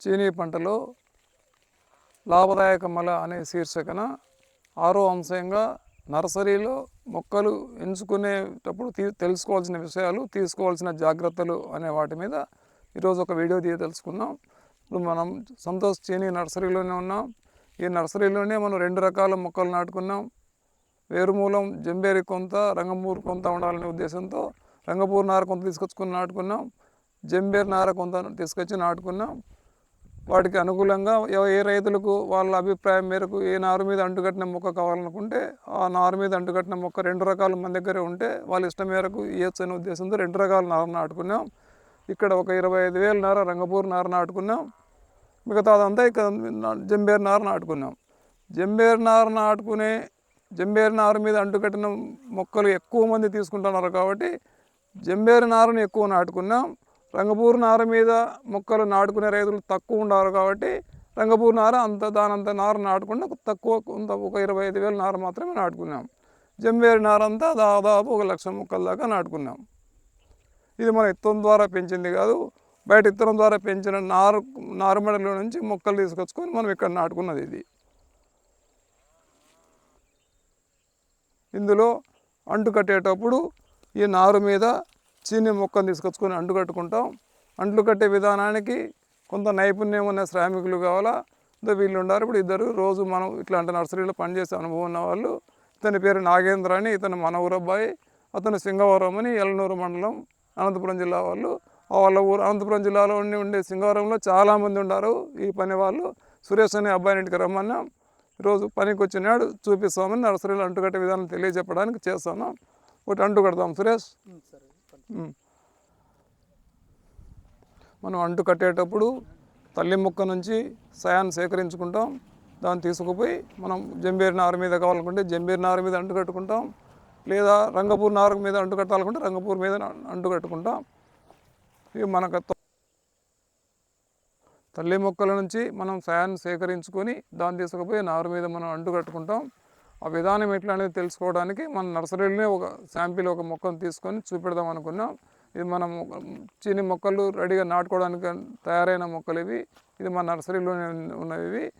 చీనీ పంటలో లాభదాయకమల అనే శీర్షికన ఆరో అంశంగా నర్సరీలో మొక్కలు ఎంచుకునేటప్పుడు తీ తెలుసుకోవాల్సిన విషయాలు తీసుకోవాల్సిన జాగ్రత్తలు అనే వాటి మీద ఈరోజు ఒక వీడియో తీయ తెలుసుకున్నాం ఇప్పుడు మనం సంతోష్ చీనీ నర్సరీలోనే ఉన్నాం. ఈ నర్సరీలోనే మనం రెండు రకాల మొక్కలు నాటుకున్నాం. వేరుమూలం జంబేరి కొంత రంగపూర్ కొంత ఉండాలనే ఉద్దేశంతో రంగపూర్ నార కొంత తీసుకొచ్చుకుని నాటుకున్నాం. జంబేర్ నార కొంత తీసుకొచ్చి నాటుకున్నాం. వాటికి అనుకూలంగా ఏ రైతులకు వాళ్ళ అభిప్రాయం మేరకు ఏ నారు మీద అంటుకట్టిన మొక్క కావాలనుకుంటే ఆ నారు మీద అంటుకట్టిన మొక్క రెండు రకాలు మన దగ్గరే ఉంటే వాళ్ళ ఇష్టం మేరకు ఇవ్వచ్చు అనే ఉద్దేశంతో రెండు రకాల నార నాటుకున్నాం. ఇక్కడ ఒక ఇరవై ఐదు వేల నార రంగపూర్ నార నాటుకున్నాం. మిగతా అదంతా ఇక్కడ జంబేర్ నార నాటుకున్నాం. జంబేర్ నార నాటుకునే జంబేరు నారు మీద అంటుకట్టిన మొక్కలు ఎక్కువ మంది తీసుకుంటున్నారు కాబట్టి జంబేరు నారుని ఎక్కువ నాటుకున్నాం. రంగపూర్ నార మీద మొక్కలు నాటుకునే రైతులు తక్కువ ఉన్నారు కాబట్టి రంగపూర్ నార అంత దానంత నారు నాటకుండా తక్కువ కొంత ఒక ఇరవై ఐదు వేల నార మాత్రమే నాటుకున్నాం. జంబేరి నార అంతా దాదాపు ఒక లక్ష మొక్కల దాకా నాటుకున్నాం. ఇది మన ఇత్తనం ద్వారా పెంచింది కాదు బయట ఇత్తనం ద్వారా పెంచిన నారు నారుమడిలో నుంచి మొక్కలు తీసుకొచ్చుకొని మనం ఇక్కడ నాటుకున్నది ఇది. ఇందులో అంటు కట్టేటప్పుడు ఈ నారు మీద చీని మొక్కను తీసుకొచ్చుకొని అంటు కట్టుకుంటాం. అంట్లు కట్టే విధానానికి కొంత నైపుణ్యం ఉన్న శ్రామికులు కావాలా? ఇద్దరు వీళ్ళు ఉండారు. ఇప్పుడు ఇద్దరు రోజు మనం ఇట్లాంటి నర్సరీలో పనిచేసే అనుభవం ఉన్న వాళ్ళు. ఇతని పేరు నాగేంద్ర అని ఇతను మన ఊరబ్బాయి. అతను సింగవరం అని ఎలనూరు మండలం అనంతపురం జిల్లా వాళ్ళు. వాళ్ళ ఊరు అనంతపురం జిల్లాలో ఉండి ఉండే సింగవరంలో చాలామంది ఉన్నారు ఈ పని వాళ్ళు. సురేష్ అనే అబ్బాయిని ఇంటికి రమ్మన్నాం. ఈరోజు పనికి వచ్చినాడు చూపిస్తామని నర్సరీలో అంటుకట్టే విధానం తెలియజెప్పడానికి చేస్తాను ఒకటి అంటు కడతాం సురేష్. మనం అంటు కట్టేటప్పుడు తల్లి మొక్క నుంచి సయాన్ని సేకరించుకుంటాం. దాన్ని తీసుకుపోయి మనం జంబేరు నారు మీద కావాలనుకుంటే జంబేరు నారు మీద అంటు కట్టుకుంటాం. లేదా రంగపూర్ నారు మీద అంటు కట్టాలనుకుంటే రంగపూర్ మీద అంటు కట్టుకుంటాం. ఇవి మనకు తల్లి మొక్కల నుంచి మనం సయాన్ని సేకరించుకొని దాన్ని తీసుకుపోయి నారు మీద మనం అంటు కట్టుకుంటాం. ఆ విధానం ఎట్లా అనేది తెలుసుకోవడానికి మన నర్సరీలోనే ఒక శాంపిల్ ఒక మొక్కను తీసుకొని చూపెడదాం అనుకున్నాం. ఇది మనం చిన్ని మొక్కలు రెడీగా నాటుకోవడానికి తయారైన మొక్కలు ఇవి. ఇది మన నర్సరీలోనే ఉన్నవి ఇవి.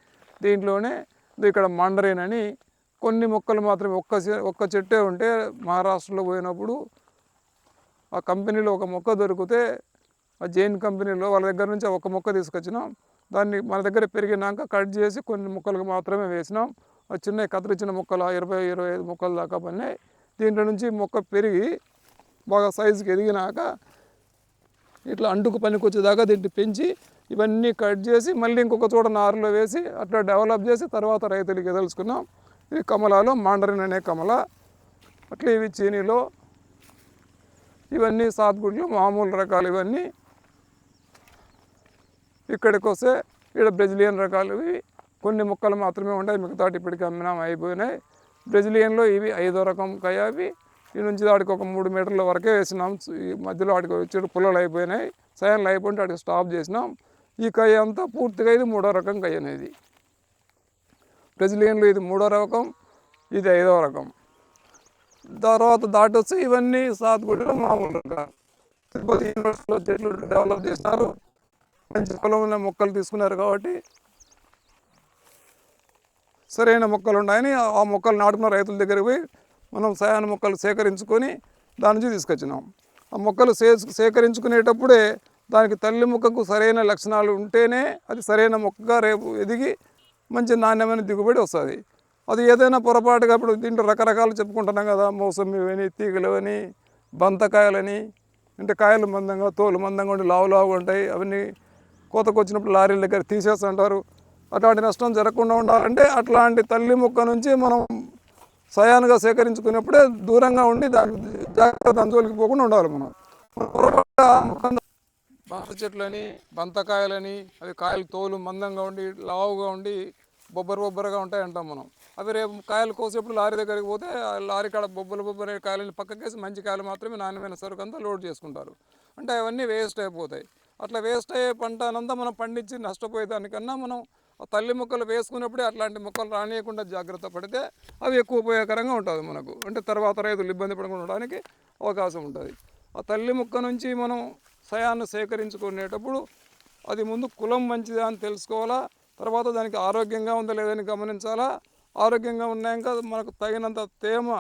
దీంట్లోనే ఇది ఇక్కడ మండరేన్ అని కొన్ని మొక్కలు మాత్రమే ఒక్క చె- ఒక్క చెట్టే ఉంటే మహారాష్ట్రలో పోయినప్పుడు ఆ కంపెనీలో ఒక మొక్క దొరికితే ఆ జైన్ కంపెనీలో వాళ్ళ దగ్గర నుంచి ఒక మొక్క తీసుకొచ్చినాం. దాన్ని మన దగ్గర పెరిగినాక కట్ చేసి కొన్ని ముక్కలకు మాత్రమే వేసినాం. ఆ చిన్న కత్తిరించిన మొక్కలు ఇరవై ఇరవై ఐదు మొక్కల దాకా పన్నాయి దీంట్లో నుంచి మొక్క పెరిగి బాగా సైజుకి ఎదిగినాక ఇట్లా అంటుకు పనికి వచ్చేదాకా దీన్ని పెంచి ఇవన్నీ కట్ చేసి మళ్ళీ ఇంకొక చోట నారులో వేసి అట్లా డెవలప్ చేసి తర్వాత రైతులకి ఎదలుచుకున్నాం. ఇవి కమలాలో మాండరిన్ అనే కమల. అట్లా ఇవి చీనీలో. ఇవన్నీ సాత్గుడ్లు మామూలు రకాలు ఇవన్నీ. ఇక్కడికి వస్తే ఇక్కడ బ్రెజిలియన్ రకాలువి కొన్ని మొక్కలు మాత్రమే ఉంటాయి. మిగతాటి ఇప్పటికి అమ్మినాం అయిపోయినాయి. బ్రెజిలియన్లో ఇవి ఐదో రకం కయ ఈ నుంచి వాడికి ఒక మూడు మీటర్ల వరకే వేసినాం. ఈ మధ్యలో వాడికి వచ్చి పుల్లలు అయిపోయినాయి. సయాన్లు అయిపోయింటే వాడికి స్టాప్ చేసినాం. ఈ కయ్య అంతా పూర్తిగా ఇది మూడో రకం కయ్య అనేది బ్రెజిలియన్లో ఇది మూడో రకం ఇది ఐదవ రకం. తర్వాత దాటొస్తే ఇవన్నీ సాత్గుడిలో మామూలు రకాలు తిరుపతి యూనివర్సిటీలో చెట్లు డెవలప్ చేసినారు. మంచి పొలం మొక్కలు తీసుకున్నారు కాబట్టి సరైన మొక్కలు ఉన్నాయని ఆ- ఆ మొక్కలు నాటుకున్న రైతుల దగ్గరికి పోయి మనం సయాన మొక్కలు సేకరించుకొని దాని నుంచి తీసుకొచ్చినాం. ఆ మొక్కలు సే సేకరించుకునేటప్పుడే దానికి తల్లి మొక్కకు సరైన లక్షణాలు ఉంటేనే అది సరైన మొక్కగా రేపు ఎదిగి మంచి నాణ్యమైన దిగుబడి వస్తుంది. అది ఏదైనా పొరపాటుగా ఇప్పుడు దీంట్లో రకరకాలు చెప్పుకుంటున్నాం కదా మోసంబి అని తీగలు అని బంతకాయలని అంటే కాయలు మందంగా తోలు మందంగా ఉండి లావు లావుగా ఉంటాయి అవన్నీ కోతకు వచ్చినప్పుడు లారీల దగ్గర తీసేస్తుంటారు. అట్లాంటి నష్టం జరగకుండా ఉండాలంటే అట్లాంటి తల్లి మొక్క నుంచి మనం సయానుగా సేకరించుకున్నప్పుడే దూరంగా ఉండి దాని జాగ్రత్త అంచులకి పోకుండా ఉండాలి మనం. బాస చెట్లని బంతకాయలని అవి కాయలు తోలు మందంగా ఉండి లావుగా ఉండి బొబ్బరు బొబ్బరుగా ఉంటాయి అంటాం మనం. అవి రేపు కాయలు కోసేప్పుడు లారీ దగ్గరికి పోతే ఆ లారీ కాడ బొబ్బలు బొబ్బరు కాయలని పక్కకేసి మంచి కాయలు మాత్రమే నాణ్యమైన సరుకు అంతా లోడ్ చేసుకుంటారు. అంటే అవన్నీ వేస్ట్ అయిపోతాయి. అట్లా వేస్ట్ అయ్యే పంట అనంతా మనం పండించి నష్టపోయేదానికన్నా మనం ఆ తల్లి మొక్కలు వేసుకున్నప్పుడే అట్లాంటి మొక్కలు రానియకుండా జాగ్రత్త పడితే అవి ఎక్కువ ఉపయోగకరంగా ఉంటుంది మనకు. అంటే తర్వాత రైతులు ఇబ్బంది పడకుండా ఉండడానికి అవకాశం ఉంటుంది. ఆ తల్లి మొక్క నుంచి మనం సయాన్ని సేకరించుకునేటప్పుడు అది ముందు కులం మంచిదా అని తెలుసుకోవాలా? తర్వాత దానికి ఆరోగ్యంగా ఉందా లేదని గమనించాలా? ఆరోగ్యంగా ఉన్నాక మనకు తగినంత తేమ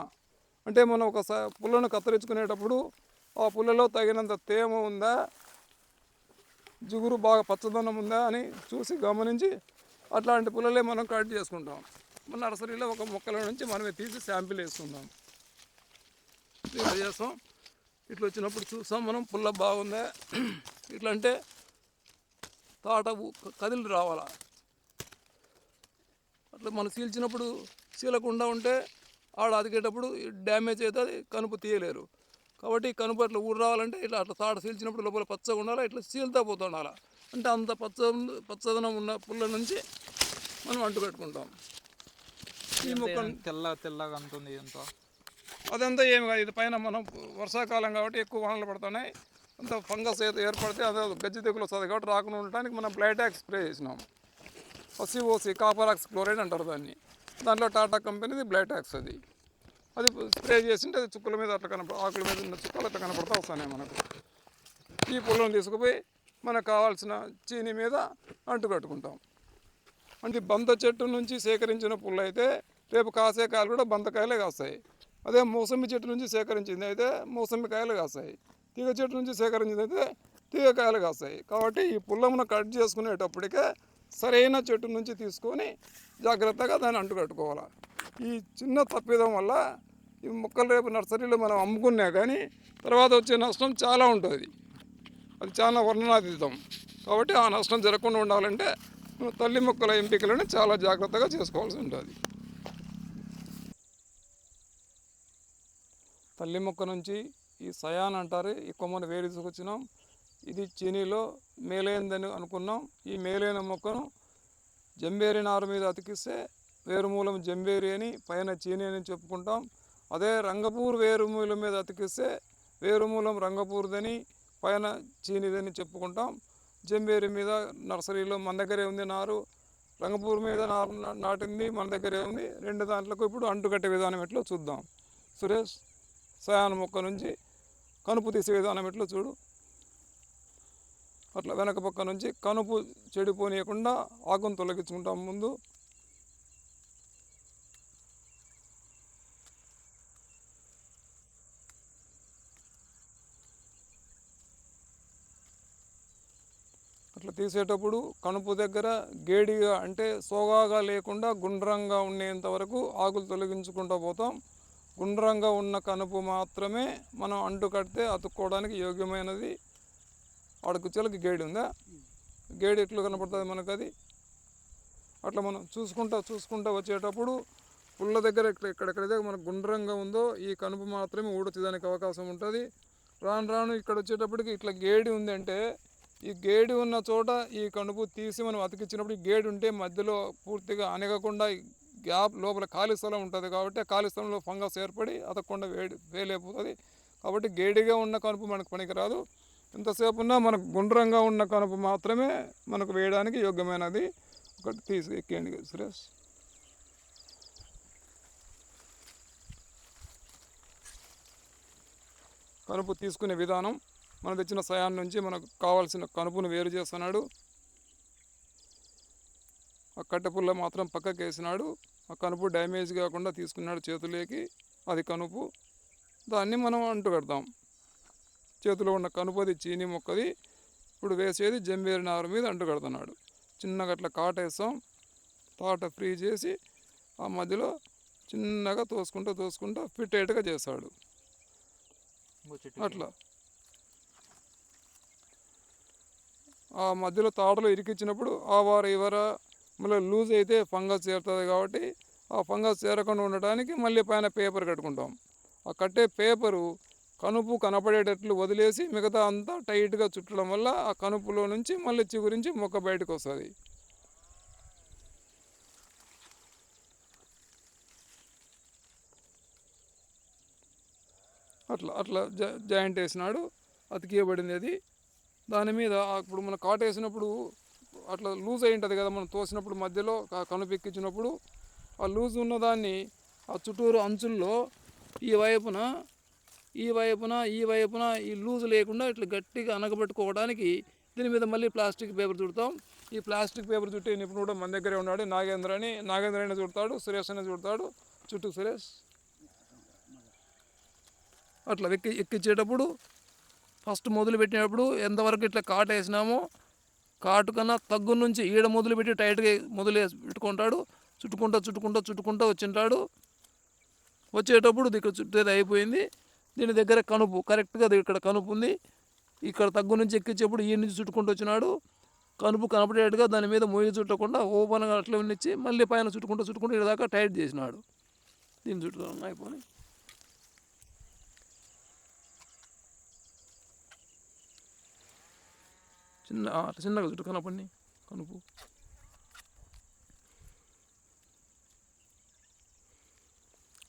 అంటే మనం ఒక స- పుల్లను కత్తిరించుకునేటప్పుడు ఆ పుల్లలో తగినంత తేమ ఉందా? జిగురు బాగా పచ్చదనం ఉందా అని చూసి గమనించి అట్లాంటి పుల్లలే మనం కట్ చేసుకుంటాం. మన నర్సరీలో ఒక మొక్కల నుంచి మనమే తీసి శాంపిల్ వేసుకుందాం. ఇట్లా చేస్తాం. ఇట్లా వచ్చినప్పుడు చూస్తాం మనం పుల్ల బాగుందా. ఇట్లా అంటే తాట కదిలి రావాలా. అట్లా మనం సీల్చినప్పుడు సీలకుండా ఉంటే ఆడ అదిగేటప్పుడు డ్యామేజ్ అవుతుంది కనుపు తీయలేరు. కాబట్టి కనుపు అట్లా ఊరు రావాలంటే ఇట్లా అట్లా తాట సీల్చినప్పుడు లోపల పచ్చగా ఉండాలి? ఇట్లా సీల్తా పోతూ ఉండాలి? అంటే అంత పచ్చ పచ్చదనం ఉన్న పుల్ల నుంచి మనం అంటు కట్టుకుంటాం. ఈ మొక్క తెల్ల తెల్లగా అంటుంది ఎంత అదంతా ఏమి కాదు ఇది పైన మనం వర్షాకాలం కాబట్టి ఎక్కువ వానలు పడుతున్నాయి. అంత ఫంగస్ ఏర్పడితే అదే గజ్జి తెగులు వస్తుంది కాబట్టి రాకుండా ఉండటానికి మనం బ్లైటాక్స్ స్ప్రే చేసినాం. సిఓసి కాపరాక్స్ క్లోరైడ్ అంటారు దాన్ని. దాంట్లో టాటా కంపెనీది బ్లైటాక్స్ అది. అది స్ప్రే చేసింటే అది చుక్కల మీద అట్లా కనపడ ఆకుల మీద ఉన్న చుక్కలు అట్లా కనపడతా వస్తాయి మనకు. ఈ పుల్లను తీసుకుపోయి మనకు కావాల్సిన చీని మీద అంటు కట్టుకుంటాం. అంటే బంత చెట్టు నుంచి సేకరించిన పుల్ల అయితే రేపు కాసే కాయలు కూడా బంతకాయలే కాస్తాయి. అదే మోసంబి చెట్టు నుంచి సేకరించింది అయితే మోసంబి కాయలు కాస్తాయి. తీగ చెట్టు నుంచి సేకరించింది అయితే తీగ కాయలు కాస్తాయి. కాబట్టి ఈ పుల్లమును కట్ చేసుకునేటప్పటికే సరైన చెట్టు నుంచి తీసుకొని జాగ్రత్తగా దాన్ని అంటు కట్టుకోవాలి. ఈ చిన్న తప్పిదం వల్ల ఈ మొక్కలు రేపు నర్సరీలో మనం అమ్ముకున్నా కానీ తర్వాత వచ్చే నష్టం చాలా ఉంటుంది. అది చాలా వర్ణనాతీతం. కాబట్టి ఆ నష్టం జరగకుండా ఉండాలంటే తల్లి మొక్కల ఎంపికలను చాలా జాగ్రత్తగా చేసుకోవాల్సి ఉంటుంది. తల్లి మొక్క నుంచి ఈ సయాన్ అంటారు ఈ కొమ్మను వేరు తీసుకొచ్చినాం. ఇది చీనీలో మేలైందని అనుకున్నాం. ఈ మేలైన మొక్కను జంబేరి నారు మీద అతికిస్తే వేరుమూలం జంబేరి అని పైన చీనీ అని చెప్పుకుంటాం. అదే రంగపూర్ వేరుమూలం మీద అతికిస్తే వేరుమూలం రంగపూర్దని పైన చీనిదని చెప్పుకుంటాం. జంబేరి మీద నర్సరీలో మన దగ్గరే ఉంది నారు. రంగపూర్ మీద నారు నాటింది మన దగ్గరే ఉంది. రెండు దాంట్లకు ఇప్పుడు అంటుకట్టే విధానం ఎట్లో చూద్దాం. సురేష్ సయాన మొక్క నుంచి కనుపు తీసే విధానం ఎట్లో చూడు. అట్లా వెనక పక్క నుంచి కనుపు చెడిపోనీయకుండా ఆకును తొలగించుకుంటాం ముందు. తీసేటప్పుడు కనుపు దగ్గర గేడిగా అంటే సోగాగా లేకుండా గుండ్రంగా ఉండేంత వరకు ఆకులు తొలగించుకుంటూ పోతాం. గుండ్రంగా ఉన్న కనుపు మాత్రమే మనం అంటు కడితే అతుక్కోవడానికి యోగ్యమైనది. ఆడకుచ్చలకి గేడి ఉందా? గేడి ఎట్లా కనపడుతుంది మనకు అది అట్లా మనం చూసుకుంటా చూసుకుంటా వచ్చేటప్పుడు పుల్ల దగ్గర ఇక్కడ ఎక్కడెక్కడైతే మనకు గుండ్రంగా ఉందో ఈ కనుపు మాత్రమే ఊడొచ్చేదానికి అవకాశం ఉంటుంది. రాను రాను ఇక్కడ వచ్చేటప్పటికి ఇట్లా గేడి ఉంది అంటే ఈ గేడి ఉన్న చోట ఈ కనుపు తీసి మనం అతికించినప్పుడు ఈ గేడి ఉంటే మధ్యలో పూర్తిగా అనగకుండా గ్యాప్ లోపల ఖాళీ స్థలం ఉంటుంది కాబట్టి ఆ ఖాళీ స్థలంలో ఫంగస్ ఏర్పడి అతకుండా వేడి వేలైపోతుంది కాబట్టి గేడిగా ఉన్న కనుపు మనకు పనికిరాదు. ఎంతసేపు ఉన్నా మనకు గుండ్రంగా ఉన్న కనుపు మాత్రమే మనకు వేయడానికి యోగ్యమైనది. ఒకటి తీసి ఎక్కేయండి సురేష్. కనుపు తీసుకునే విధానం మనం తెచ్చిన సయాన్ నుంచి మనకు కావాల్సిన కనుపును వేరు చేస్తున్నాడు. ఆ కట్టెపుల్ల మాత్రం పక్కకి వేసినాడు ఆ కనుపు డ్యామేజ్ కాకుండా తీసుకున్నాడు చేతులేకి. అది కనుపు. దాన్ని మనం అంటు కడతాం. చేతిలో ఉన్న కనుపు అది చీని మొక్కది. ఇప్పుడు వేసేది జంబేరి నారు మీద అంటు కడుతున్నాడు. చిన్నగా అట్లా కాటేస్తాం. తాట ఫ్రీ చేసి ఆ మధ్యలో చిన్నగా తోసుకుంటూ తోసుకుంటూ ఫిట్టేట్గా చేస్తాడు. ఇంకో చెట్టు అట్లా. ఆ మధ్యలో తాటలో ఇరికిచ్చినప్పుడు ఆ వార ఇవర మళ్ళీ లూజ్ అయితే ఫంగస్ చేరుతుంది కాబట్టి ఆ ఫంగస్ చేరకుండా ఉండటానికి మళ్ళీ పైన పేపర్ కట్టుకుంటాం. ఆ కట్టే పేపరు కనుపు కనపడేటట్లు వదిలేసి మిగతా అంతా టైట్గా చుట్టడం వల్ల ఆ కనుపులో నుంచి మళ్ళీ చిగురించి మొక్క బయటకు వస్తుంది అట్లా అట్లా జ జాయింట్ వేసినాడు. అతికియబడింది అది దాని మీద ఇప్పుడు మనం కాటు వేసినప్పుడు అట్లా లూజ్ అయి ఉంటుంది కదా మనం తోసినప్పుడు మధ్యలో కనుపెక్కించినప్పుడు కనుపు ఎక్కించినప్పుడు ఆ లూజ్ ఉన్నదాన్ని ఆ చుట్టూరు అంచుల్లో ఈ వైపున ఈ వైపున ఈ వైపున ఈ లూజ్ లేకుండా ఇట్లా గట్టిగా అనగబెట్టుకోవడానికి దీని మీద మళ్ళీ ప్లాస్టిక్ పేపర్ చుడతాం. ఈ ప్లాస్టిక్ పేపర్ చుట్టే నిపుణుడు మన దగ్గరే ఉన్నాడు. నాగేంద్ర అని నాగేంద్ర అయినా చుడతాడు సురేష్ అయినా చుడతాడు. చుట్టూ సురేష్. అట్లా ఎక్కి ఎక్కించేటప్పుడు ఫస్ట్ మొదలు పెట్టినప్పుడు ఎంతవరకు ఇట్లా కాటు వేసినామో కాటు కన్నా తగ్గు నుంచి ఈడ మొదలు పెట్టి టైట్గా మొదలు వేసి పెట్టుకుంటాడు. చుట్టుకుంటా చుట్టుకుంటా చుట్టుకుంటా వచ్చింటాడు. వచ్చేటప్పుడు ఇక్కడ చుట్టేది అయిపోయింది. దీని దగ్గర కనుపు కరెక్ట్గా ఇక్కడ కనుపు ఉంది. ఇక్కడ తగ్గు నుంచి ఎక్కించేప్పుడు ఈ నుంచి చుట్టుకుంటూ వచ్చినాడు. కనుపు కనపడేట్టుగా దాని మీద మొయ్యి చుట్టకుండా ఓపెన్గా అట్లా ఉన్నిచ్చి మళ్ళీ పైన చుట్టుకుంటూ చుట్టుకుంటూ ఇక్కడ దాకా టైట్ చేసినాడు. దీన్ని చుట్టూ అయిపోయి చిన్న అట్లా చిన్నగా చుట్టూ కనపడి కనుపు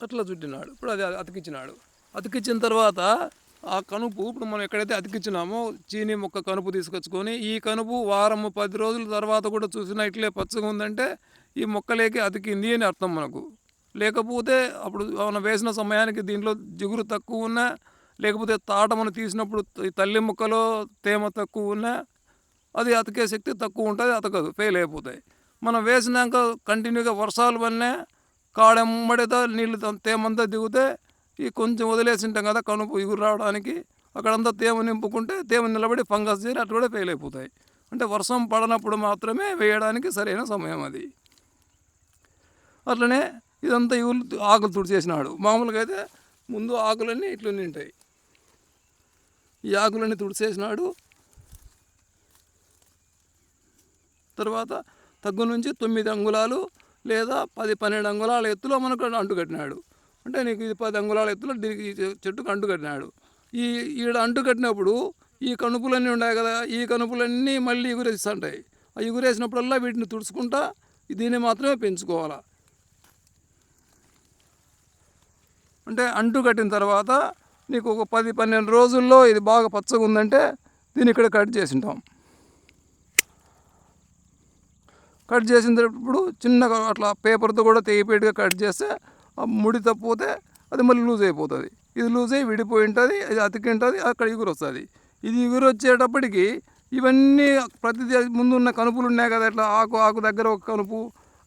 అట్లా చుట్టినాడు. ఇప్పుడు అది అతికిచ్చినాడు. అతికిచ్చిన తర్వాత ఆ కనుపు ఇప్పుడు మనం ఎక్కడైతే అతికిచ్చినామో చీని మొక్క కనుపు తీసుకొచ్చుకొని ఈ కనుపు వారము పది రోజుల తర్వాత కూడా చూసినా ఇట్లే పచ్చగా ఉందంటే ఈ మొక్కలేకి అతికింది అని అర్థం మనకు. లేకపోతే అప్పుడు మనం వేసిన సమయానికి దీంట్లో జిగురు తక్కువ ఉన్నా లేకపోతే తాట మనం తీసినప్పుడు ఈ తల్లి మొక్కలో తేమ తక్కువ ఉన్నా అది అతికే శక్తి తక్కువ ఉంటుంది అతకదు ఫెయిల్ అయిపోతాయి. మనం వేసినాక కంటిన్యూగా వర్షాలు పడినా కాడెమ్మడితో నీళ్ళు తేమంతా దిగితే ఈ కొంచెం వదిలేసి ఉంటాం కదా కనుపు ఇగురు రావడానికి. అక్కడంతా తేమ నింపుకుంటే తేమ నిలబడి ఫంగస్ చేరి అట్లా కూడా ఫెయిల్ అయిపోతాయి. అంటే వర్షం పడనప్పుడు మాత్రమే వేయడానికి సరైన సమయం అది. అట్లనే ఇదంతా ఇగులు ఆకులు తుడిచేసినాడు మామూలుగా అయితే ముందు ఆకులన్నీ ఇట్లా నింటాయి ఈ ఆకులన్నీ తుడిచేసినాడు. తర్వాత తగ్గు నుంచి తొమ్మిది అంగుళాలు లేదా పది పన్నెండు అంగుళాల ఎత్తులో మనకు అంటు కట్టినాడు. అంటే నీకు ఇది పది అంగుళాల ఎత్తులో దీనికి చెట్టుకు అంటు కట్టినాడు. ఈ ఈడ అంటు కట్టినప్పుడు ఈ కనుపులన్నీ ఉన్నాయి కదా ఈ కనుపులన్నీ మళ్ళీ ఎగురేస్తుంటాయి ఆ ఎగురేసినప్పుడల్లా వీటిని తుడుచుకుంటా దీన్ని మాత్రమే పెంచుకోవాలి. అంటే అంటు కట్టిన తర్వాత నీకు ఒక పది పన్నెండు రోజుల్లో ఇది బాగా పచ్చగా ఉందంటే దీన్ని ఇక్కడ కట్ చేసి ఉంటాం కట్ చేసినప్పుడు చిన్నగా అట్లా పేపర్తో కూడా తెగిపోయేట్టుగా కట్ చేస్తే ఆ ముడి తప్పిపోతే అది మళ్ళీ లూజ్ అయిపోతుంది. ఇది లూజ్ అయ్యి విడిపోయి ఉంటుంది అది అతికి ఉంటుంది అక్కడ ఇగురు వస్తుంది. ఇది ఎగురు వచ్చేటప్పటికి ఇవన్నీ ప్రతి ముందు ఉన్న కనుపులు ఉన్నాయి కదా అట్లా ఆకు ఆకు దగ్గర ఒక కనుపు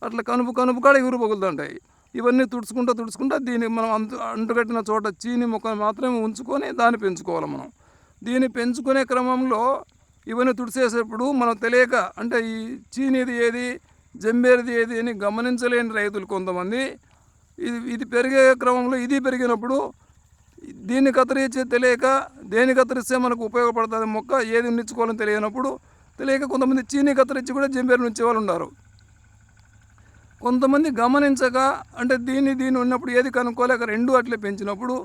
అట్లా కనుపు కనుపు కాడ ఎగురు పగులుతుంటాయి. ఇవన్నీ తుడుచుకుంటూ తుడుచుకుంటా దీన్ని మనం అంటు అంటుకట్టిన చోట చీని మొక్కను మాత్రమే ఉంచుకొని దాన్ని పెంచుకోవాలి మనం. దీన్ని పెంచుకునే క్రమంలో ఇవన్నీ తుడిచేసేటప్పుడు మనం తెలియక అంటే ఈ చీనిది ఏది జంబేరిది ఏది అని గమనించలేని రైతులు కొంతమంది. ఇది ఇది పెరిగే క్రమంలో ఇది పెరిగినప్పుడు దీన్ని కత్తిరించే తెలియక దేన్ని కత్తిరిస్తే మనకు ఉపయోగపడుతుంది మొక్క ఏది ఉండించుకోవాలని తెలియనప్పుడు తెలియక కొంతమంది చీని కత్తిరించి కూడా జంబేరు నుంచి వాళ్ళు ఉన్నారు. కొంతమంది గమనించక అంటే దీన్ని దీన్ని ఉన్నప్పుడు ఏది కనుక్కోలేక రెండు అట్లే పెంచినప్పుడు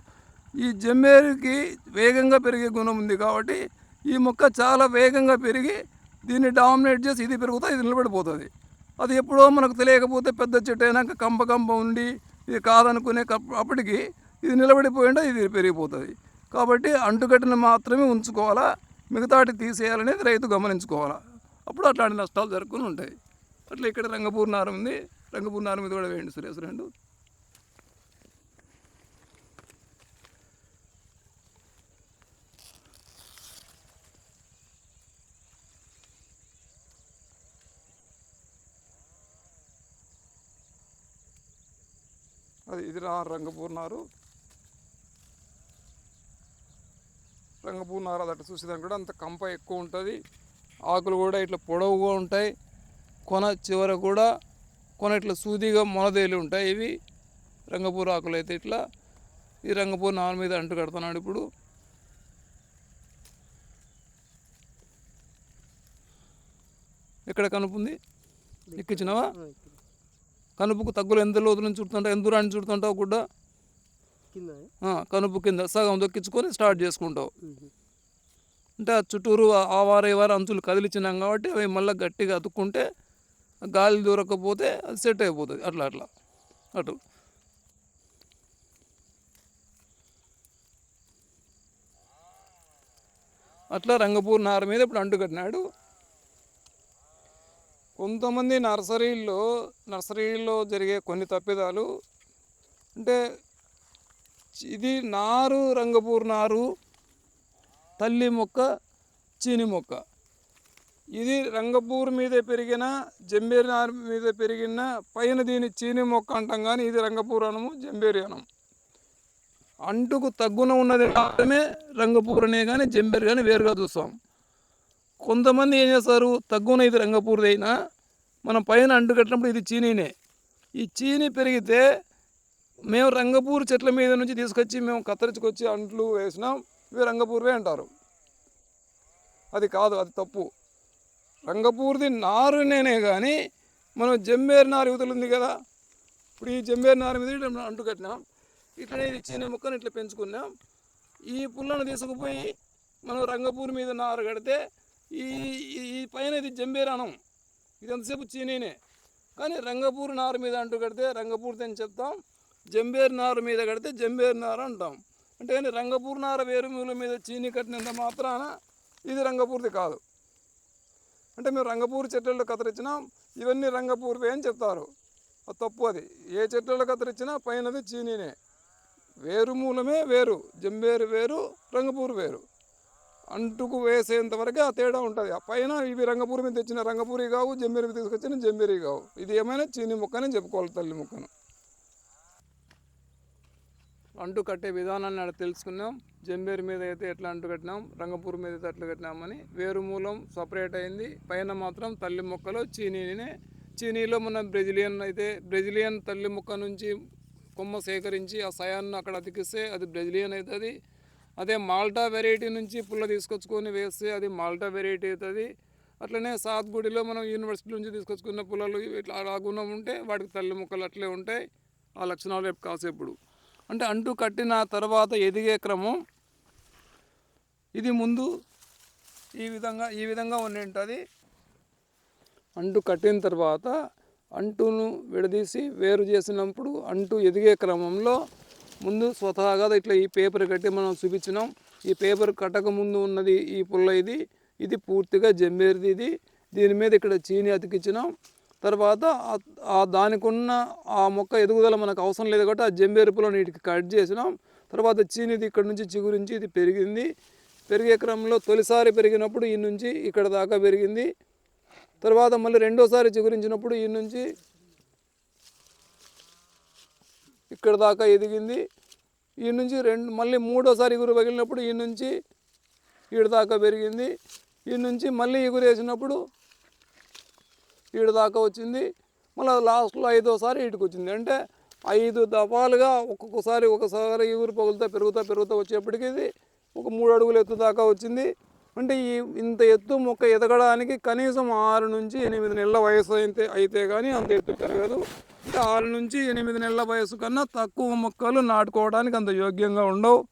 ఈ జంబేరుకి వేగంగా పెరిగే గుణం ఉంది కాబట్టి ఈ మొక్క చాలా వేగంగా పెరిగి దీన్ని డామినేట్ చేసి ఇది పెరుగుతుంది ఇది నిలబడిపోతుంది. అది ఎప్పుడో మనకు తెలియకపోతే పెద్ద చెట్టు అయినాక కంప కంప ఉండి ఇది కాదనుకునే కప్- అప్పటికి ఇది నిలబడిపోయిండా ఇది పెరిగిపోతుంది. కాబట్టి అంటుకట్టిన మాత్రమే ఉంచుకోవాలా మిగతాటి తీసేయాలనేది రైతు గమనించుకోవాలా. అప్పుడు అట్లాంటి నష్టాలు జరుగుతూ ఉంటాయి. అట్లా ఇక్కడ రంగపూర్ నారం ఉంది. రంగపూర్ నారం మీద కూడా వేయండి సురేష్ రెండు. అది ఇది రా రంగపూర్ నారు రంగపూర్ నారు అది అట్లా చూసేదానికి కూడా అంత కంప ఎక్కువ ఉంటుంది. ఆకులు కూడా ఇట్లా పొడవుగా ఉంటాయి. కొన చివర కూడా కొన ఇట్లా సూదిగా మొనదేలి ఉంటాయి. ఇవి రంగపూర్ ఆకులు అయితే ఇట్లా ఈ రంగపూర్ నారు మీద అంటు కడుతున్నాడు ఇప్పుడు. ఎక్కడ కనుపుంది? ఎక్కించినావా? కనుపుకు తగ్గులు ఎంత లోతు నుంచి చుడుతుంటావు ఎంత దూరాన్ని చుడుతుంటావు గుడ్డ ఆ, కనుపు కింద. సగం దొక్కించుకొని స్టార్ట్ చేసుకుంటావు. అంటే ఆ చుట్టూరు ఆ- వారు వారు అంచులు కదిలిచ్చినాం కాబట్టి అవి మళ్ళీ గట్టిగా అతుక్కుంటే గాలి దూరకపోతే అది సెట్ అయిపోతుంది. అట్లా అట్లా. అటు. అట్లా రంగపూర్ నార మీద ఇప్పుడు అంటుకట్టినాడు కొంతమంది నర్సరీల్లో నర్సరీల్లో జరిగే కొన్ని తప్పిదాలు అంటే ఇది నారు రంగపూర్ నారు తల్లి మొక్క చీని మొక్క. ఇది రంగపూర్ మీద పెరిగిన జంబేరి నారు మీద పెరిగిన పైన దీని చీని మొక్క అంటాం కానీ ఇది రంగపూర్ అనము జంబేరి అనం అంటుకు తగ్గున ఉన్నది మాత్రమే రంగపూర్ అనే కానీ జంబేరి కానీ వేరుగా చూస్తాం. కొంతమంది ఏం చేస్తారు? తగ్గున ఇది రంగపూరిది అయినా మనం పైన అంటు కట్టినప్పుడు ఇది చీనీనే. ఈ చీని పెరిగితే మేము రంగపూర్ చెట్ల మీద నుంచి తీసుకొచ్చి మేము కత్తిరించుకొచ్చి అంట్లు వేసినాం. ఇవి రంగపూర్వే అంటారు. అది కాదు అది తప్పు. రంగపూర్ది నారునేనే కానీ మనం జంబేరి నారు యువతలు ఉంది కదా. ఇప్పుడు ఈ జంబేర్ నారు మీద ఇట్లా అంటు కట్టినాం ఇట్లనే ఇది చిన్న ముక్కను ఇట్లా పెంచుకున్నాం. ఈ పుల్లను తీసుకుపోయి మనం రంగపూర్ మీద నారు కడితే ఈ ఈ- పైన ఇది జంబేరు అనం ఇది ఎంతసేపు చీనీనే? కానీ రంగపూర్ నారు మీద అంటూ కడితే రంగపూర్తి అని చెప్తాం. జంబేరు నారు మీద కడితే జంబేరు నారు అంటాం. అంటే కానీ రంగపూర్ నార వేరుమూల మీద చీనీ కట్టినంత మాత్రాన ఇది రంగపూర్తి కాదు. అంటే మేము రంగపూర్ చెట్లలో కత్తిరించినాం. ఇవన్నీ రంగపూర్వే అని చెప్తారు. అది తప్పు అది. ఏ చెట్లలో కత్తిరించినా పైనది చీనీనే. వేరు మూలమే వేరు. జంబేరు వేరు రంగపూర్ వేరు. అంటుకు వేసేంత వరకు ఆ తేడా ఉంటుంది. ఆ పైన ఇవి రంగపూరి మీద తెచ్చిన రంగపూరి కావు జంబేరి మీద తీసుకొచ్చిన జంబీరి కావు. ఇది ఏమైనా చీని మొక్కని చెప్పుకోవాలి తల్లి మొక్కను. అంటు కట్టే విధానాన్ని అక్కడ తెలుసుకున్నాం. జంబేరి మీద అయితే ఎట్లా అంటు కట్టినాం రంగపూర్ మీద అయితే అట్లా కట్టినామని. వేరు మూలం సపరేట్ అయింది. పైన మాత్రం తల్లి మొక్కలో చీనీనే. చీనీలో మన బ్రెజిలియన్ అయితే బ్రెజిలియన్ తల్లి మొక్క నుంచి కొమ్మ సేకరించి ఆ సయాన్ని అక్కడ అతికిస్తే అది బ్రెజిలియన్ అవుతుంది. అదే మాల్టా వెరైటీ నుంచి పుల్ల తీసుకొచ్చుకొని వేస్తే అది మాల్టా వెరైటీ అవుతుంది. అట్లనే సాత్గుడిలో మనం యూనివర్సిటీ నుంచి తీసుకొచ్చుకున్న పుల్లలు ఇట్లా అలాగున్న ఉంటే వాటికి తల్లి మొక్కలు అట్లే ఉంటాయి. ఆ లక్షణాలు రేపు కాసేపుడు. అంటే అంటు కట్టిన తర్వాత ఎదిగే క్రమం ఇది ముందు ఈ విధంగా ఈ విధంగా ఉండి ఉంటుంది అంటు కట్టిన తర్వాత అంటును విడదీసి వేరు చేసినప్పుడు అంటు ఎదిగే క్రమంలో ముందు స్వతహాగా ఇట్లా ఈ పేపర్ కట్టి మనం చూపించినాం. ఈ పేపర్ కట్టక ముందు ఉన్నది ఈ పుల్ల ఇది. ఇది పూర్తిగా జమ్మేరిది ఇది. దీని మీద ఇక్కడ చీని అతికించినాం. తర్వాత ఆ- ఆ ఆ మొక్క ఎదుగుదల మనకు అవసరం లేదు కాబట్టి ఆ జంబేరు పుల్లని వీటికి కట్ చేసినాం. తర్వాత చీనిది ఇక్కడ నుంచి చిగురించి ఇది పెరిగింది. పెరిగే క్రమంలో తొలిసారి పెరిగినప్పుడు ఈ నుంచి ఇక్కడ దాకా పెరిగింది. తర్వాత మళ్ళీ రెండోసారి చిగురించినప్పుడు ఈ నుంచి ఇక్కడ దాకా ఎదిగింది. ఈ నుంచి రెండు మళ్ళీ మూడోసారి ఎగురు పగిలినప్పుడు ఈ నుంచి ఈడ దాకా పెరిగింది. ఈ నుంచి మళ్ళీ ఎగురు వేసినప్పుడు ఈడ దాకా వచ్చింది. మళ్ళీ లాస్ట్లో ఐదోసారి ఇటుకు వచ్చింది. అంటే ఐదు దఫాలుగా ఒక్కొక్కసారి ఒకసారి ఎగురు పగులుతా పెరుగుతా పెరుగుతా వచ్చేప్పటికి ఇది ఒక మూడు అడుగుల ఎత్తు దాకా వచ్చింది. అంటే ఈ ఇంత ఎత్తు మొక్క ఎదగడానికి కనీసం ఆరు నుంచి ఎనిమిది నెలల వయసు అయితే అయితే కానీ అంత ఎత్తు పెరగదు. అంటే ఆరు నుంచి ఎనిమిది నెలల వయసు కన్నా తక్కువ మొక్కలు నాటుకోవడానికి అంత యోగ్యంగా ఉండవు.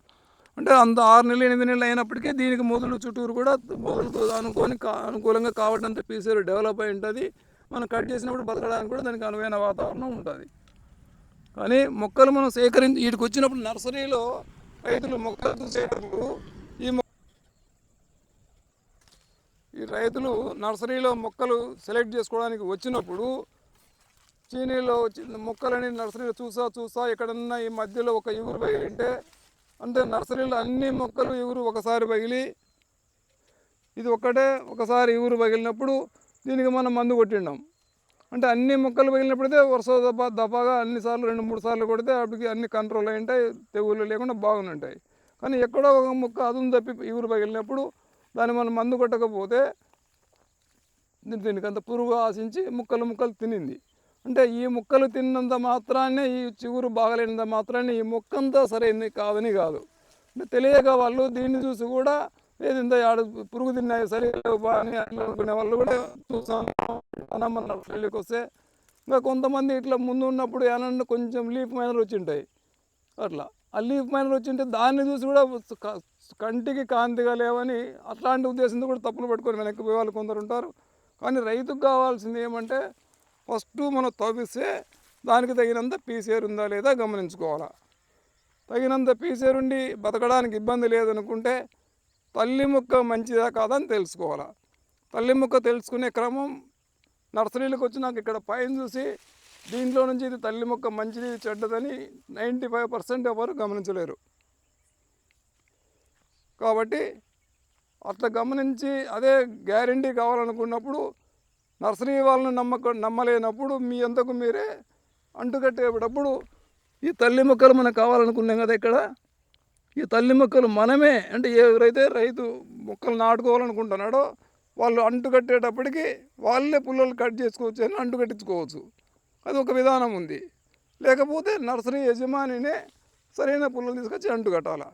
అంటే అంత ఆరు నెలలు ఎనిమిది నెలలు అయినప్పటికీ దీనికి మొదలు చుట్టూరు కూడా మొదలుతో అనుకొని కా- అనుకూలంగా కావడంతో పీసీలు డెవలప్ అయి ఉంటుంది. మనం కట్ చేసినప్పుడు బతకడానికి కూడా దానికి అనువైన వాతావరణం ఉంటుంది. కానీ మొక్కలు మనం సేకరించి వీటికి వచ్చినప్పుడు నర్సరీలో రైతులు మొక్కలు చూసేటప్పుడు ఈ మొ- ఈ రైతులు నర్సరీలో మొక్కలు సెలెక్ట్ చేసుకోవడానికి వచ్చినప్పుడు చీనీలో మొక్కలని నర్సరీలో చూసా చూసా ఎక్కడన్నా ఈ మధ్యలో ఒక ఎగురు పగిలింటే అంటే నర్సరీలో అన్ని మొక్కలు ఎగురు ఒకసారి పగిలి ఇది ఒక్కటే ఒకసారి ఎగురు పగిలినప్పుడు దీనికి మనం మందు కొట్టిండాం. అంటే అన్ని మొక్కలు పగిలినప్పుడైతే వరుస దఫా దపాగా అన్నిసార్లు రెండు మూడు సార్లు కొడితే అప్పటికి అన్ని కంట్రోల్ అయి ఉంటాయి తెగుళ్ళు లేకుండా బాగుని ఉంటాయి. కానీ ఎక్కడో ఒక మొక్క అదును తప్పి ఎగురు పగిలినప్పుడు దాన్ని మనం మందు కొట్టకపోతే దీనికి అంత పురుగు ఆశించి ముక్కలు ముక్కలు తినింది. అంటే ఈ ముక్కలు తిన్నంత మాత్రాన్నే ఈ చిగురు బాగలేనంత మాత్రాన్ని ఈ ముక్కంతా సరైనది కాదని కాదు. అంటే తెలియక వాళ్ళు దీన్ని చూసి కూడా ఏది ఇంత ఆడ పురుగు తిన్నాయి సరే అని అట్లా అనుకునే వాళ్ళు కూడా చూసాం. మన నర్సరీలోకి వస్తే ఇంకా కొంతమంది ఇట్లా ముందు ఉన్నప్పుడు ఏమన్నా కొంచెం లీఫ్ మైనర్ వచ్చి ఉంటాయి. అట్లా. ఆ లీఫ్ మైనర్ వచ్చింటే దాన్ని చూసి కూడా కంటికి కాంతిగా లేవని అట్లాంటి ఉద్దేశంతో కూడా తప్పులు పట్టుకొని వెనక్కి పోయే వాళ్ళు కొందరు ఉంటారు. కానీ రైతుకు కావాల్సింది ఏమంటే ఫస్ట్ మనం తవ్విస్తే దానికి తగినంత పీసేరు ఉందా లేదా గమనించుకోవాలా. తగినంత పీసీఆర్ ఉండి బతకడానికి ఇబ్బంది లేదనుకుంటే తల్లి ముక్క మంచిదా కాదని తెలుసుకోవాలి తెలుసుకోవాలా. తల్లి ముక్క తెలుసుకునే క్రమం నర్సరీలకు వచ్చినాక ఇక్కడ పైన చూసి దీంట్లో నుంచి ఇది తల్లి మొక్క మంచిది చెడ్డదని నైంటీ ఫైవ్ పర్సెంట్ ఎవరు గమనించలేరు. కాబట్టి అట్లా గమనించి అదే గ్యారంటీ కావాలనుకున్నప్పుడు నర్సరీ వాళ్ళని నమ్మక నమ్మలేనప్పుడు మీ అంతకు మీరే అంటుకట్టేటప్పుడు ఈ తల్లి మొక్కలు మనకు కావాలనుకున్నాం కదా ఇక్కడ? ఈ తల్లి మొక్కలు మనమే అంటే ఎవరైతే రైతు మొక్కలు నాటుకోవాలనుకుంటున్నాడో వాళ్ళు అంటుకట్టేటప్పటికి వాళ్ళే పుల్లలు కట్ చేసుకోవచ్చు అని అంటు కట్టించుకోవచ్చు అది ఒక విధానం ఉంది. లేకపోతే నర్సరీ యజమానినే సరైన పుల్లలు తీసుకొచ్చి అంటుకట్టాల.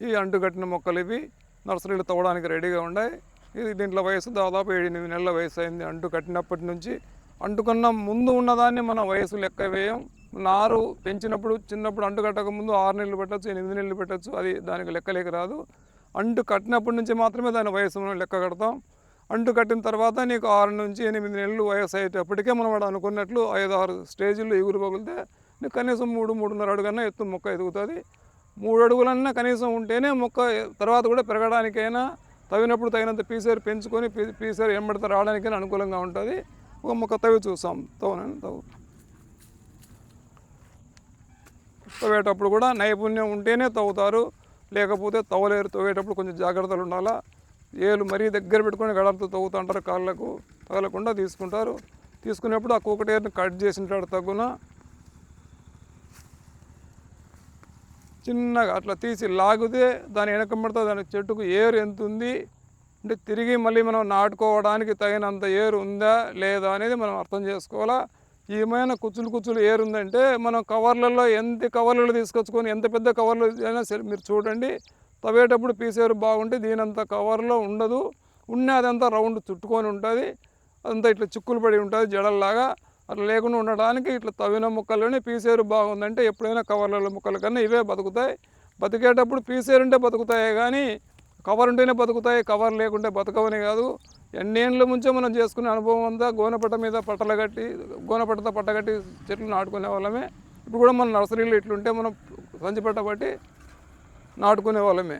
ఈ అంటుకట్టిన మొక్కలు ఇవి నర్సరీలు తవ్వడానికి రెడీగా ఉన్నాయి. ఇది దీంట్లో వయసు దాదాపు ఎనిమిది నెలల వయసు అయింది. అంటు కట్టినప్పటి నుంచి అంటుకున్న ముందు ఉన్నదాన్ని మనం వయసు లెక్క వేయం. నారు పెంచినప్పుడు చిన్నప్పుడు అంటు కట్టక ముందు ఆరు నెలలు పెట్టచ్చు ఎనిమిది నెలలు పెట్టచ్చు. అది దానికి లెక్కలేక రాదు. అంటు కట్టినప్పటి నుంచి మాత్రమే దాని వయసు మనం లెక్క కడతాం. అంటు కట్టిన తర్వాత నీకు ఆరు నుంచి ఎనిమిది నెలలు వయసు అయ్యేటప్పటికే మనం వాడు అనుకున్నట్లు ఐదు ఆరు స్టేజీలు ఎగురు పగిలితే నీకు కనీసం మూడు మూడున్నర అడుగన్నా ఎత్తు మొక్క ఎదుగుతుంది. మూడు అడుగులన్నా కనీసం ఉంటేనే మొక్క తర్వాత కూడా పెరగడానికైనా తవ్వినప్పుడు తగినంత పీసేరు పెంచుకొని పీ- ఏం ఎంబడితే రావడానికి అనుకూలంగా ఉంటుంది. ఒక మొక్క తవ్వి చూస్తాం. తవ్వునని తవ్వు. తవ్వేటప్పుడు కూడా నైపుణ్యం ఉంటేనే తవ్వుతారు. లేకపోతే తవ్వలేరు. తవ్వేటప్పుడు కొంచెం జాగ్రత్తలు ఉండాలా? ఏలు మరీ దగ్గర పెట్టుకొని గడలతో తవ్వుతుంటారు కాళ్ళకు. తగలకుండా తీసుకుంటారు. తీసుకునేప్పుడు ఆ కూకటేరుని కట్ చేసిన తగ్గున? చిన్నగా అట్లా తీసి లాగితే దాని వెనకబడితే దాని చెట్టుకు ఏరు ఎంత ఉంది? అంటే తిరిగి మళ్ళీ మనం నాటుకోవడానికి తగినంత ఏరు ఉందా లేదా అనేది మనం అర్థం చేసుకోవాలా? ఏమైనా కుచ్చులు కుచ్చులు ఏరు ఉందంటే మనం కవర్లలో ఎంత కవర్లలో తీసుకొచ్చుకొని ఎంత పెద్ద కవర్లు అయినా సరే మీరు చూడండి. తవ్వేటప్పుడు పీసేరు బాగుంటే దీనంత కవర్లో ఉండదు. ఉన్న అదంతా రౌండ్ చుట్టుకొని ఉంటుంది. అదంతా ఇట్లా చిక్కులు పడి ఉంటుంది జడల్లాగా. అట్లా లేకుండా ఉండడానికి ఇట్లా తవ్విన ముక్కల్లోనే పీసేరు బాగుందంటే ఎప్పుడైనా కవర్లలో ముక్కలు కన్నా ఇవే బతుకుతాయి. బతికేటప్పుడు పీసేరు ఉంటే బతుకుతాయి కానీ కవర్ ఉంటేనే బతుకుతాయి కవర్ లేకుంటే బతకవని కాదు. ఎన్నేళ్ళ ముంచే మనం చేసుకునే అనుభవం అంతా గోనపట్ట మీద పట్టలు కట్టి గోనపట్టతో పట్టగట్టి చెట్లు నాటుకునే వాళ్ళమే. ఇప్పుడు కూడా మన నర్సరీలో ఇట్లుంటే మనం సంచి పట్ట పట్టి నాటుకునే వాళ్ళమే.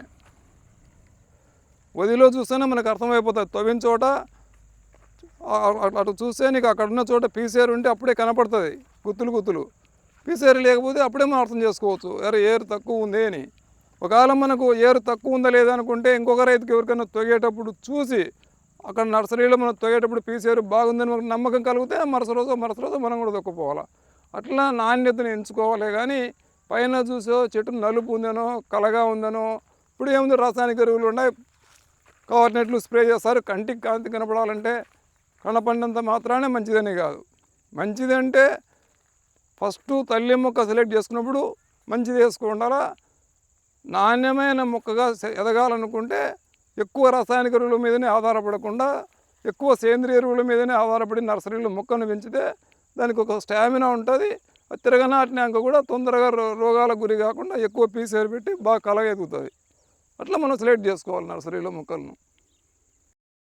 వదిలో చూస్తేనే మనకు అర్థమైపోతుంది. తవ్విన చోట అటు చూస్తే నీకు అక్కడ ఉన్న చోట పీసీఆర్ ఉంటే అప్పుడే కనపడుతుంది. గుత్తులు గుత్తులు. పీసీఆర్ లేకపోతే అప్పుడే మనం అర్థం చేసుకోవచ్చు. ఎరే ఏరు తక్కువ ఉంది అని. ఒకవేళ మనకు ఏరు తక్కువ ఉందా లేదా అనుకుంటే ఇంకొక రైతుకి ఎవరికైనా తొగేటప్పుడు చూసి అక్కడ నర్సరీలో మనం తొగేటప్పుడు పీసీఆర్ బాగుందని మనకు నమ్మకం కలిగితే మరుస రోజు మరుస రోజు మనం కూడా తొక్కుపోవాలి. అట్లా నాణ్యతను ఎంచుకోవాలి కానీ పైన చూసో చెట్టు నలుపు ఉందనో కలగా ఉందనో ఇప్పుడు ఏముంది? రాసాయనిక ఎరువులు ఉన్నాయి. కవర్నెట్లు స్ప్రే చేస్తారు. కంటికి కాంతి కనపడాలంటే కనపడినంత మాత్రానే మంచిదని కాదు. మంచిదంటే ఫస్ట్ తల్లి మొక్క సెలెక్ట్ చేసుకున్నప్పుడు మంచిది వేసుకుండాలా నాణ్యమైన మొక్కగా ఎదగాలనుకుంటే ఎక్కువ రసాయనిక ఎరువుల మీదనే ఆధారపడకుండా ఎక్కువ సేంద్రియ ఎరువుల మీదనే ఆధారపడి నర్సరీలో మొక్కను పెంచితే దానికి ఒక స్టామినా ఉంటుంది. తిరగ నాటినాక కూడా తొందరగా రో- రోగాలకు గురి కాకుండా ఎక్కువ పీసేరు పెట్టి బాగా కలగ ఎదుగుతుంది అట్లా మనం సెలెక్ట్ చేసుకోవాలి నర్సరీలో మొక్కలను.